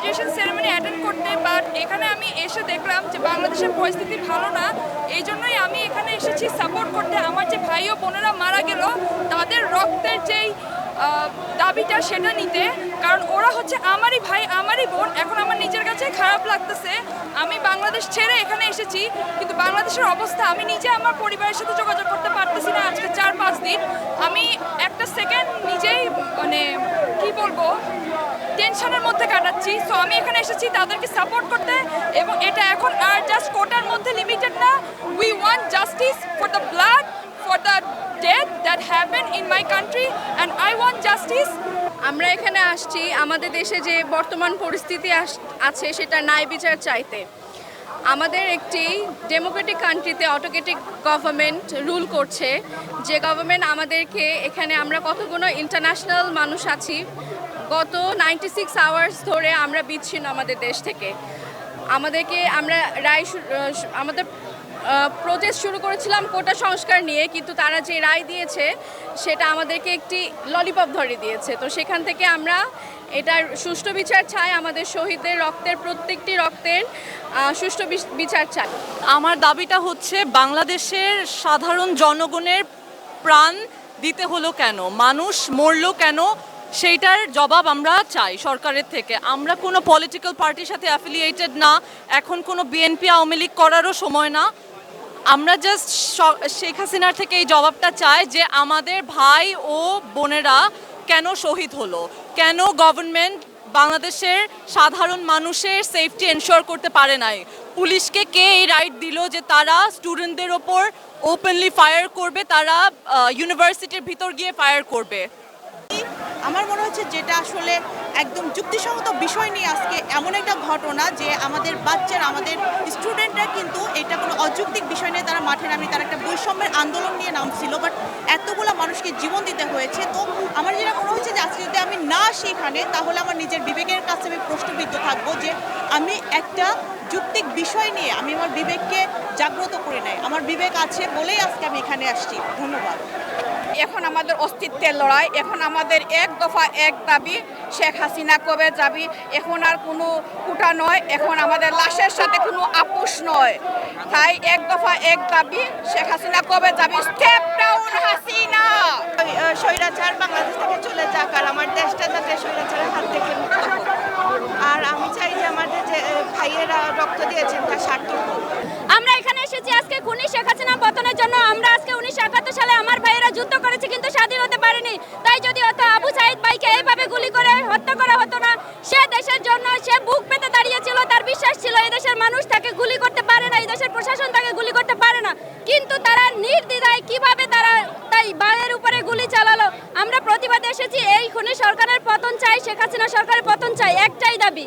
Graduation ceremony attend করতে but এখানে আমি এসে দেখলাম যে বাংলাদেশের পরিস্থিতি ভালো না। এই জন্যই আমি এখানে এসেছি সাপোর্ট করতে। আমার যে ভাই ও বোনেরা মারা গেল, তাদের রক্তের যেই দাবিটা সেটা নিতে। কারণ ওরা হচ্ছে আমারই ভাই, আমারই বোন। এখন আমার নিজের কাছে খারাপ লাগতেছে। আমি বাংলাদেশ ছেড়ে এখানে এসেছি, কিন্তু বাংলাদেশের অবস্থা, আমি নিজে আমার পরিবারের সাথে যোগাযোগ করতে পারতেছি না আজকে চার পাঁচ দিন। আমি একটা সেকেন্ড নিজেই মানে কি বলব টেনশনের মধ্যে কাটাচ্ছি। সো আমি এখানে এসেছি তাদেরকে সাপোর্ট করতে এবং এটা এখন আর জাস্ট কোটার মধ্যে লিমিটেড না। We want justice for the blood for the death that happen in my country and I want justice আমরা এখানে আসছি, আমাদের দেশে যে বর্তমান পরিস্থিতি আছে সেটা ন্যায় বিচার চাইতে। আমাদের একটি ডেমোক্রেটিক কান্ট্রিতে অটোক্রেটিক গভর্নমেন্ট রুল করছে। যে গভর্নমেন্ট আমাদেরকে এখানে আমরা কতগুলো ইন্টারন্যাশনাল মানুষ আছি গত নাইনটি সিক্স আওয়ার্স ধরে আমরা বিচ্ছিন্ন আমাদের দেশ থেকে। আমাদেরকে আমরা রায় আমাদের প্রোটেস্ট শুরু করেছিলাম কোটা সংস্কার নিয়ে, কিন্তু তারা যে রায় দিয়েছে, সেটা আমাদেরকে একটি ললিপপ ধরে দিয়েছে। তো সেখান থেকে আমরা এটার সুষ্ঠু বিচার চাই, আমাদের শহীদদের রক্তের, প্রত্যেকটি রক্তের সুষ্ঠু বিচার চাই। আমার দাবিটা হচ্ছে, বাংলাদেশের সাধারণ জনগণের প্রাণ দিতে হলো কেন? মানুষ মরল কেন? সেইটার জবাব আমরা চাই সরকারের থেকে। আমরা কোনো পলিটিক্যাল পার্টির সাথে অ্যাফিলিয়েটেড না, এখন কোনো বিএনপি আওয়ামী লীগ করারও সময় না। আমরা জাস্ট শেখ হাসিনার থেকে এই জবাবটা চাই যে আমাদের ভাই ও বোনেরা কেন শহীদ হলো? কেন গভর্নমেন্ট বাংলাদেশের সাধারণ মানুষের সেফটি এনশোর করতে পারে নাই? পুলিশকে কে এই রাইট দিল যে তারা স্টুডেন্টদের ওপর ওপেনলি ফায়ার করবে, তারা ইউনিভার্সিটির ভিতর গিয়ে ফায়ার করবে? আমার মনে হচ্ছে যেটা আসলে একদম যুক্তিসঙ্গত বিষয় নিয়ে আজকে এমন একটা ঘটনা যে আমাদের বাচ্চারা, আমাদের স্টুডেন্টরা কিন্তু এটা কোনো অযৌক্তিক বিষয় নিয়ে তারা মাঠে নামে, তারা একটা বৈষম্যের আন্দোলন নিয়ে নামছিল। বাট এতগুলো মানুষকে জীবন দিতে হয়েছে। তো আমার যেটা মনে হচ্ছে যে আজকে যদি আমি না আসি এখানে, তাহলে আমার নিজের বিবেকের কাছে আমি প্রশ্নবিদ্ধ থাকব যে আমি একটা যুক্তিক বিষয় নিয়ে আমি আমার বিবেককে জাগ্রত করে নেয় আমার বিবেক আছে বলেই আজকে আমি এখানে আসছি। ধন্যবাদ। এখন আমাদের অস্তিত্বের লড়াই এখন আমাদের এক দফা এক দাবি শেখ হাসিনা কবে যাবি? এখন আর কোনো কুটা নয় এখন আমাদের লাশের সাথে কোনো আপোষ নয়। তাই এক দফা এক দাবি শেখ হাসিনা কবে যাবি? Step down Hasina! স্বৈরাচার বাংলাদেশ থেকে চলে যাক আর আমার দেশটা যাতে স্বৈরাচারের হাত থেকে মুক্ত আর আমি চাই যে আমাদের যে ভাইয়েরা রক্ত দিয়েছেন তা সার্থক আমরা এখানে এসেছি আজকে খুনি শেখ হাসিনা পতনের জন্য আমরা আজকে উনিশশো একাত্তর সালে আমার ভাইয়েরা যুদ্ধ করেছে কিন্তু স্বাধীন হতে পারেনি তাই যদি হতো আবু সাইদ ভাইকে এইভাবে গুলি করে হত্যা করা হতো না সে দেশের জন্য সে বুক পেতে দাঁড়িয়েছিল তার বিশ্বাস ছিল এই দেশের মানুষ তাকে গুলি করতে পারে না এই দেশের প্রশাসন তাকে গুলি করতে পারে না কিন্তু তারা নির্দ্বিধায় কীভাবে তারা তাই বাড়ির উপরে গুলি চালালো? আমরা প্রতিবাদে এসেছি, এই খুনি সরকারের পতন চাই, শেখ হাসিনা সরকারের পতন চাই, একটাই দাবি।